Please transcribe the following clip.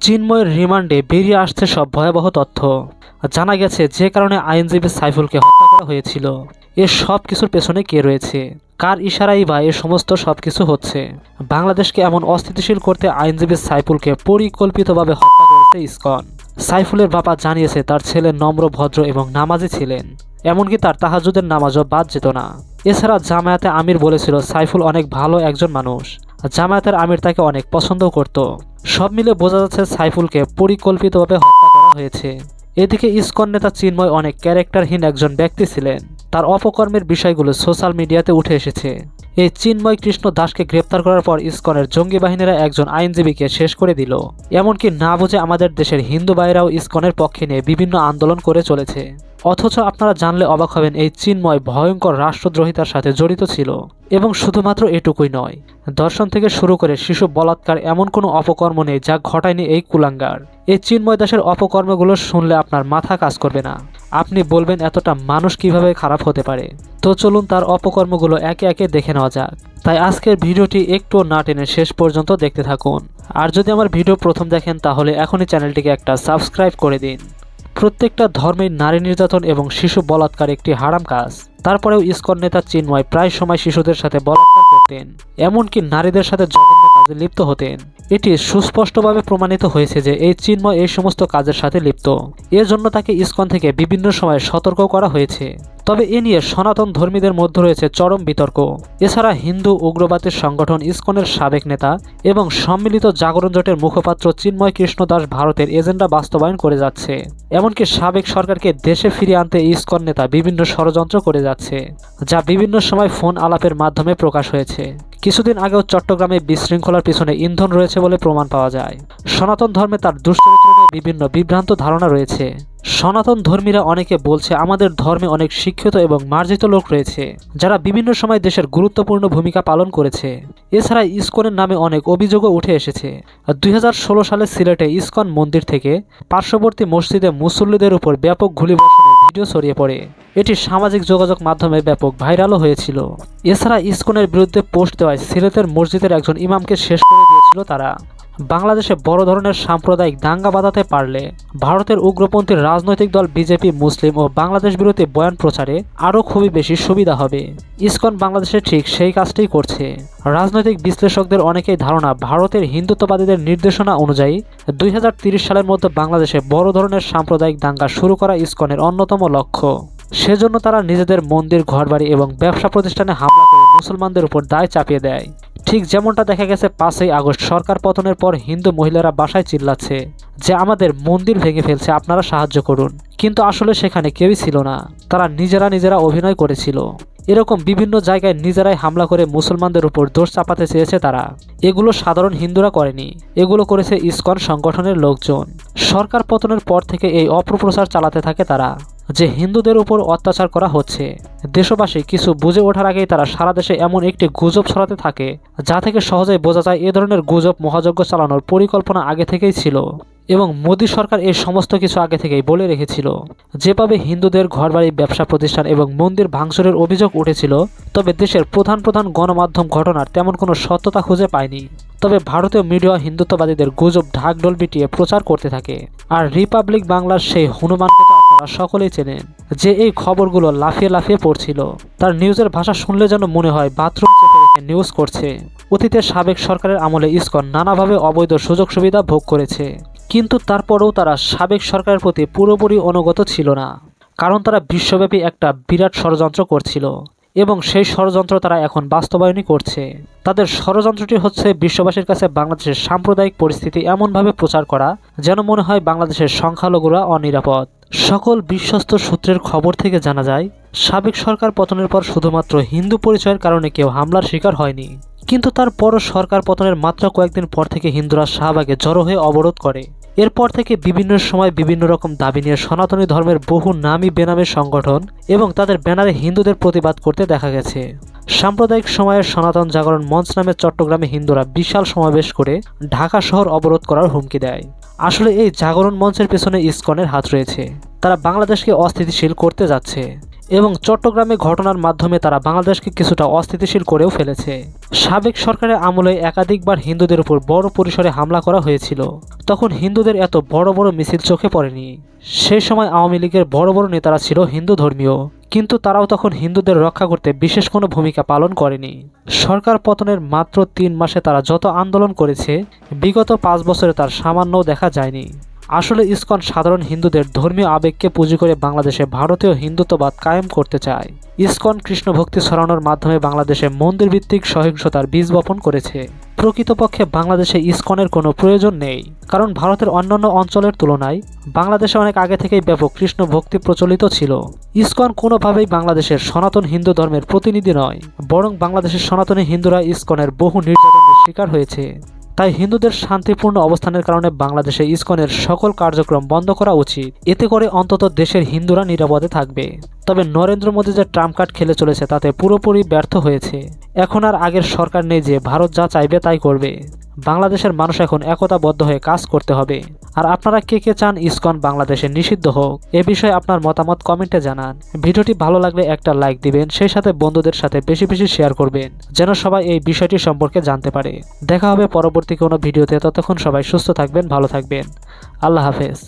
চিন্ময়ের রিমান্ডে বেরিয়ে আসছে সব ভয়াবহ তথ্য। জানা গেছে যে কারণে আইনজীবী সাইফুলকে হত্যা করা হয়েছিল। এর সব কিছুর পেছনে কে রয়েছে? কার ইশারাই বা এ সমস্ত সব কিছু হচ্ছে? বাংলাদেশকে এমন অস্থিতিশীল করতে আইনজীবী সাইফুলকে পরিকল্পিতভাবে হত্যা করেছে ইসকন। সাইফুলের বাবা জানিয়েছে তার ছেলে নম্র, ভদ্র এবং নামাজি ছিলেন। এমনকি তার তাহাজুদের নামাজও বাদ যেত না। এছাড়া জামায়াতে আমির বলেছিল, সাইফুল অনেক ভালো একজন মানুষ। জামায়াতের আমির তাকে অনেক পছন্দও করত। সব মিলে বোঝা যাচ্ছে সাইফুলকে পরিকল্পিতভাবে হত্যা করা হয়েছে। এদিকে ইসকন নেতা চিন্ময় অনেক ক্যারেক্টারহীন একজন ব্যক্তি ছিলেন। তার অপকর্মের বিষয়গুলো সোশ্যাল মিডিয়াতে উঠে এসেছে। এই চিন্ময় কৃষ্ণ দাসকে গ্রেপ্তার করার পর ইসকনের জঙ্গি বাহিনীরা একজন আইনজীবীকে শেষ করে দিল। এমনকি না বুঝে আমাদের দেশের হিন্দু ভাইরাও ইসকনের পক্ষে নিয়ে বিভিন্ন আন্দোলন করে চলেছে। অথচ আপনারা জানলে অবাক হবেন, এই চিন্ময় ভয়ঙ্কর রাষ্ট্রদ্রোহিতার সাথে জড়িত ছিল। এবং শুধুমাত্র এটুকুই নয়, দর্শন থেকে শুরু করে শিশু বলাৎকার এমন কোনো অপকর্ম নেই যা ঘটায়নি এই কুলাঙ্গার। এই চিন্ময় দাসের অপকর্মগুলো শুনলে আপনার মাথা কাজ করবে না। আপনি বলবেন, এতটা মানুষ কীভাবে খারাপ হতে পারে? তো চলুন তার অপকর্মগুলো একে একে দেখে নেওয়া যাক। তাই আজকের ভিডিওটি একটু না টেনে শেষ পর্যন্ত দেখতে থাকুন। আর যদি আমার ভিডিও প্রথম দেখেন, তাহলে এখনই চ্যানেলটিকে একটা সাবস্ক্রাইব করে দিন। প্রত্যেকটা ধর্মের নারী নির্যাতন এবং শিশু বলাৎকার একটি হারাম কাজ। তারপরেও ইস্কন নেতা চিন্ময় প্রায় সময় শিশুদের সাথে বলাৎকার করতেন, এমনকি নারীদের সাথে জঘন্য কাজে লিপ্ত হতেন। এটি সুস্পষ্টভাবে প্রমাণিত হয়েছে যে এই চিন্ময় এই সমস্ত কাজের সাথে লিপ্ত। এজন্য জন্য তাকে ইস্কন থেকে বিভিন্ন সময় সতর্ক করা হয়েছে। তবে এ নিয়ে সনাতন ধর্মীদের মধ্যে রয়েছে চরম বিতর্ক। এছাড়া হিন্দু, উগ্রবাদের সংগঠন, ইসকনের সাবেক নেতা এবং সম্মিলিত জাগরণ জোটের মুখপাত্র চিন্ময় কৃষ্ণ দাস ভারতের এজেন্ডা বাস্তবায়ন করে যাচ্ছে। এমনকি সাবেক সরকারকে দেশে ফিরিয়ে আনতে ইসকন নেতা বিভিন্ন ষড়যন্ত্র করে যাচ্ছে, যা বিভিন্ন সময় ফোন আলাপের মাধ্যমে প্রকাশ হয়েছে। কিছুদিন আগেও চট্টগ্রামে বিশৃঙ্খলার পিছনে ইন্ধন রয়েছে বলে প্রমাণ পাওয়া যায়। সনাতন ধর্মে তার দুশ্চরিত্র নিয়ে বিভিন্ন বিভ্রান্ত ধারণা রয়েছে। সনাতন ধর্মীরা অনেকে বলছে আমাদের ধর্মে অনেক শিক্ষিত এবং মার্জিত লোক রয়েছে, যারা বিভিন্ন সময় দেশের গুরুত্বপূর্ণ ভূমিকা পালন করেছে। এছাড়া ইসকনের নামে অনেক অভিযোগও উঠে এসেছে। দুই হাজার ষোলো সালে সিলেটে ইসকন মন্দির থেকে পার্শ্ববর্তী মসজিদে মুসল্লিদের উপর ব্যাপক গুলিবর্ষণের ভিডিও ছড়িয়ে পড়ে। এটি সামাজিক যোগাযোগ মাধ্যমে ব্যাপক ভাইরালও হয়েছিল। এছাড়া ইসকনের বিরুদ্ধে পোস্ট দেওয়ায় সিলেটের মসজিদের একজন ইমামকে শেষ করে দিয়েছিল তারা। বাংলাদেশে বড় ধরনের সাম্প্রদায়িক দাঙ্গা বাঁধাতে পারলে ভারতের উগ্রপন্থী রাজনৈতিক দল বিজেপি, মুসলিম ও বাংলাদেশ বিরোধী বয়ান প্রচারে আরও খুবই বেশি সুবিধা হবে। ইসকন বাংলাদেশে ঠিক সেই কাজটাই করছে। রাজনৈতিক বিশ্লেষকদের অনেকেই ধারণা, ভারতের হিন্দুত্ববাদীদের নির্দেশনা অনুযায়ী দুই সালের মধ্যে বাংলাদেশে বড় ধরনের সাম্প্রদায়িক দাঙ্গা শুরু করা ইসকনের অন্যতম লক্ষ্য। সেজন্য তারা নিজেদের মন্দির, ঘরবাড়ি এবং ব্যবসা প্রতিষ্ঠানে হামলা মুসলমানদের উপর দায় চাপিয়ে দেয়। ঠিক যেমনটা দেখা গেছে পাঁচই আগস্ট, সরকার পতনের পর হিন্দু মহিলারা বাসায় চিল্লাচ্ছে যে, আমাদের মন্দির ভেঙে ফেলছে, আপনারা সাহায্য করুন। কিন্তু আসলে সেখানে কেউই ছিল না। তারা নিজেরা নিজেরা অভিনয় করেছিল। এরকম বিভিন্ন জায়গায় নিজেরাই হামলা করে মুসলমানদের উপর দোষ চাপাতে চেয়েছে তারা। এগুলো সাধারণ হিন্দুরা করেনি। এগুলো করেছে ইসকন সংগঠনের লোকজন। সরকার পতনের পর থেকে এই অপপ্রচার চালাতে থাকে তারা, যে হিন্দুদের উপর অত্যাচার করা হচ্ছে। দেশবাসী কিছু বুঝে ওঠার আগেই তারা সারা দেশে এমন একটি গুজব ছড়াতে থাকে, যা থেকে সহজেই বোঝা যায় এ ধরনের গুজব মহাযজ্ঞ চালানোর পরিকল্পনা আগে থেকেই ছিল। এবং মোদী সরকার এই সমস্ত কিছু আগে থেকেই বলে রেখেছিল। যেভাবে হিন্দুদের ঘরবাড়ি, ব্যবসা প্রতিষ্ঠান এবং মন্দির ভাঙচুরের অভিযোগ উঠেছিল, তবে দেশের প্রধান প্রধান গণমাধ্যম ঘটনার তেমন কোনো সত্যতা খুঁজে পায়নি। তবে ভারতীয় মিডিয়া হিন্দুত্ববাদীদের গুজব ঢাকঢোল পিটিয়ে প্রচার করতে থাকে। আর রিপাবলিক বাংলার সেই হনুমানকে আপনারা সকলেই চেনেন, যে এই খবরগুলো লাফিয়ে লাফিয়ে পড়ছিল। তার নিউজের ভাষা শুনলে যেন মনে হয় বাথরুম নিউজ করছে। অতীতের সাবেক সরকারের আমলে ইসকন নানাভাবে অবৈধ সুযোগ সুবিধা ভোগ করেছে। কিন্তু তারপরেও তারা সাবেক সরকারের প্রতি পুরোপুরি অনুগত ছিল না। কারণ তারা বিশ্বব্যাপী একটা বিরাট ষড়যন্ত্র করছিল এবং সেই ষড়যন্ত্র তারা এখন বাস্তবায়নই করছে। তাদের ষড়যন্ত্রটি হচ্ছে বিশ্ববাসীর কাছে বাংলাদেশের সাম্প্রদায়িক পরিস্থিতি এমনভাবে প্রচার করা যেন মনে হয় বাংলাদেশের সংখ্যালঘুরা অনিরাপদ। সকল বিশ্বস্ত সূত্রের খবর থেকে জানা যায়, সাবেক সরকার পতনের পর শুধুমাত্র হিন্দু পরিচয়ের কারণে কেউ হামলার শিকার হয়নি। কিন্তু তারপরও সরকার পতনের মাত্র কয়েকদিন পর থেকে হিন্দুরা শাহবাগে জড়ো হয়ে অবরোধ করে। এরপর থেকে বিভিন্ন সময় বিভিন্ন রকম দাবি নিয়ে সনাতনী ধর্মের বহু নামী বেনামের সংগঠন এবং তাদের ব্যানারে হিন্দুদের প্রতিবাদ করতে দেখা গেছে। সাম্প্রদায়িক সময়ের সনাতন জাগরণ মঞ্চ নামে চট্টগ্রামে হিন্দুরা বিশাল সমাবেশ করে ঢাকা শহর অবরোধ করার হুমকি দেয়। আসলে এই জাগরণ মঞ্চের পেছনে ইসকনের হাত রয়েছে। তারা বাংলাদেশকে অস্থিতিশীল করতে যাচ্ছে এবং চট্টগ্রামে ঘটনার মাধ্যমে তারা বাংলাদেশকে কিছুটা অস্থিতিশীল করেও ফেলেছে। সাবেক সরকারের আমলে একাধিকবার হিন্দুদের উপর বড় পরিসরে হামলা করা হয়েছিল। তখন হিন্দুদের এত বড় বড় মিছিল চোখে পড়েনি। সেই সময় আওয়ামী লীগের বড় বড় নেতারা ছিল হিন্দু ধর্মীয়। কিন্তু তারাও তখন হিন্দুদের রক্ষা করতে বিশেষ কোনো ভূমিকা পালন করেনি। সরকার পতনের মাত্র তিন মাসে তারা যত আন্দোলন করেছে, বিগত পাঁচ বছরে তার সামান্যও দেখা যায়নি। আসলে ইসকন সাধারণ হিন্দুদের ধর্মীয় আবেগকে পুঁজি করে বাংলাদেশে ভারতীয় হিন্দুত্ববাদ কায়েম করতে চায়। ইসকন কৃষ্ণ ভক্তি ছড়ানোর মাধ্যমে বাংলাদেশে মন্দির ভিত্তিক সহিংসতার বীজ বপন করেছে। প্রকৃতপক্ষে বাংলাদেশে ইসকনের কোনো প্রয়োজন নেই, কারণ ভারতের অন্যান্য অঞ্চলের তুলনায় বাংলাদেশে অনেক আগে থেকেই ব্যাপক কৃষ্ণ ভক্তি প্রচলিত ছিল। ইসকন কোনোভাবেই বাংলাদেশের সনাতন হিন্দু ধর্মের প্রতিনিধি নয়, বরং বাংলাদেশের সনাতনী হিন্দুরা ইসকনের বহু নির্যাতনের শিকার হয়েছে। তাই হিন্দুদের শান্তিপূর্ণ অবস্থানের কারণে বাংলাদেশে ইসকনের সকল কার্যক্রম বন্ধ করা উচিত। এতে করে অন্তত দেশের হিন্দুরা নিরাপদে থাকবে। তবে নরেন্দ্র মোদী যে ট্রাম্প কার্ড খেলে চলেছে, তাতে পুরোপুরি ব্যর্থ হয়েছে। এখন আর আগের সরকার নেই যে ভারত যা চাইবে তাই করবে। বাংলাদেশের মানুষ এখন একতাবদ্ধ হয়ে কাজ করতে হবে। আর আপনারা কে কে চান ইসকন বাংলাদেশে নিষিদ্ধ হোক, এ বিষয়ে আপনার মতামত কমেন্টে জানান। ভিডিওটি ভালো লাগলে একটা লাইক দিবেন, সেই সাথে বন্ধুদের সাথে বেশি বেশি শেয়ার করবেন, যেন সবাই এই বিষয়টি সম্পর্কে জানতে পারে। দেখা হবে পরবর্তী কোনো ভিডিওতে, ততক্ষণ সবাই সুস্থ থাকবেন, ভালো থাকবেন। আল্লাহ হাফেজ।